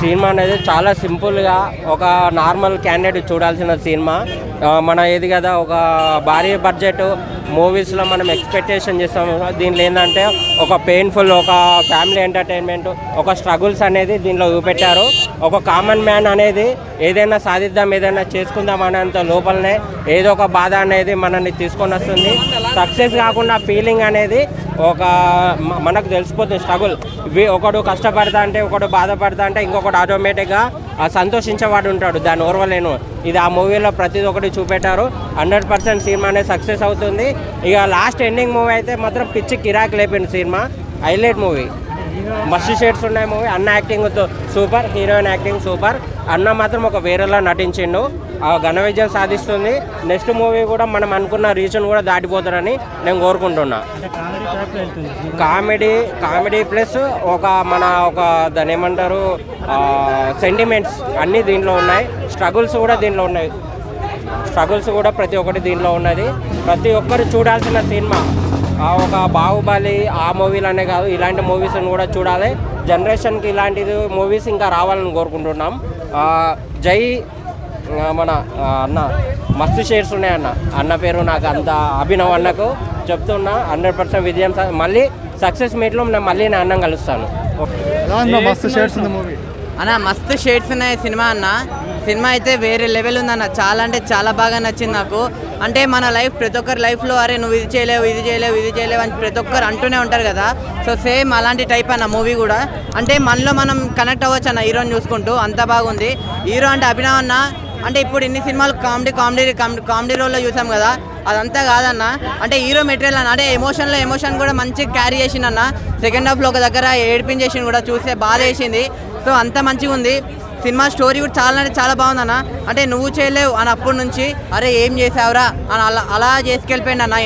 Cinema అనేది చాలా సింపుల్గా ఒక నార్మల్ క్యాండిడేట్ చూడాల్సిన సినిమా. మన ఏది కదా ఒక భారీ బడ్జెట్ మూవీస్లో మనం ఎక్స్పెక్టేషన్ చేస్తాము. దీంట్లో ఏంటంటే ఒక పెయిన్ఫుల్ ఒక ఫ్యామిలీ ఎంటర్టైన్మెంట్ ఒక స్ట్రగుల్స్ అనేది దీనిలో చూపెట్టారు. ఒక కామన్ మ్యాన్ అనేది ఏదైనా సాధిద్దాం ఏదైనా చేసుకుందాం అనేంత లోపలనే ఏదో ఒక బాధ అనేది మనల్ని తీసుకొని వస్తుంది. సక్సెస్ కాకుండా ఫీలింగ్ అనేది ఒక మనకు తెలిసిపోతుంది స్ట్రగుల్ ఒకడు కష్టపడతా అంటే ఒకడు బాధపడతా అంటే ఇంకొకటి ఆటోమేటిక్గా సంతోషించేవాడు ఉంటాడు. దాని ఓర్వలేను. ఇది ఆ మూవీలో ప్రతి ఒక్కటి చూపెట్టారు. హండ్రెడ్ పర్సెంట్ సినిమా అనేది సక్సెస్ అవుతుంది. ఇక లాస్ట్ ఎండింగ్ మూవీ అయితే మాత్రం పిచ్చి కిరాక్ లేపింది cinema. Highlight movie. Must shades ఉన్నాయి మూవీ. అన్న acting super heroine acting super. అన్న మాత్రం ఒక వేరేలా నటించిండు. ఆ ఘన విజయం సాధిస్తుంది. నెక్స్ట్ మూవీ కూడా మనం అనుకున్న రీజన్ కూడా దాటిపోతారని నేను కోరుకుంటున్నా. కామెడీ కామెడీ ప్లస్ ఒక మన ఒక దాని ఏమంటారు సెంటిమెంట్స్ అన్నీ దీంట్లో ఉన్నాయి. స్ట్రగుల్స్ కూడా దీంట్లో ఉన్నాయి. స్ట్రగుల్స్ కూడా ప్రతి ఒక్కటి దీంట్లో ఉన్నది. ప్రతి ఒక్కరు చూడాల్సిన సినిమా. ఒక బాహుబలి ఆ మూవీలనే కాదు ఇలాంటి మూవీస్ని కూడా చూడాలి. జనరేషన్కి ఇలాంటిది మూవీస్ ఇంకా రావాలని కోరుకుంటున్నాం. జై మన అన్న మస్తు షేర్స్ ఉన్నాయి అన్న. అన్న పేరు నాకు అంత అభినవ్ అన్నకు చెప్తున్నా. హండ్రెడ్ పర్సెంట్ విజయం మళ్ళీ సక్సెస్ మీట్లో నేను మళ్ళీ నేను అన్నం కలుస్తాను. మస్తు షేడ్స్ ఉంది మూవీ అన్న మస్తు షేడ్స్ ఉన్నాయి సినిమా అన్న. సినిమా అయితే వేరే లెవెల్ ఉందన్న. చాలా అంటే చాలా బాగా నచ్చింది నాకు. అంటే మన లైఫ్ ప్రతి ఒక్కరి లైఫ్లో అరే నువ్వు ఇది చేయలేవు ఇది చేయలేవు ఇది చేయలేవు అని ప్రతి ఒక్కరు అంటూనే ఉంటారు కదా. సో సేమ్ అలాంటి టైప్ అన్న మూవీ కూడా. అంటే మనలో మనం కనెక్ట్ అవ్వచ్చు అన్న హీరోని చూసుకుంటూ అంత బాగుంది. హీరో అంటే అభినవ్ అన్న. అంటే ఇప్పుడు ఇన్ని సినిమాలు కామెడీ కామెడీ కామెడీ రోల్లో చూసాం కదా. అదంతా కాదన్న. అంటే హీరో మెటీరియల్ అన్న. అంటే ఎమోషన్లో ఎమోషన్ కూడా మంచిగా క్యారీ చేసిండు సెకండ్ హాఫ్లో ఒక దగ్గర ఏడిపించేసిండు కూడా చూస్తే బాధ వేసింది సో అంత మంచిగా ఉంది. సినిమా స్టోరీ కూడా చాలా అంటే చాలా బాగుందన్న అంటే నువ్వు చేయలేవు అని అప్పటి నుంచి అరే ఏం చేసావురా? అని అలా అలా చేసుకెళ్ళిపోయింది అన్న.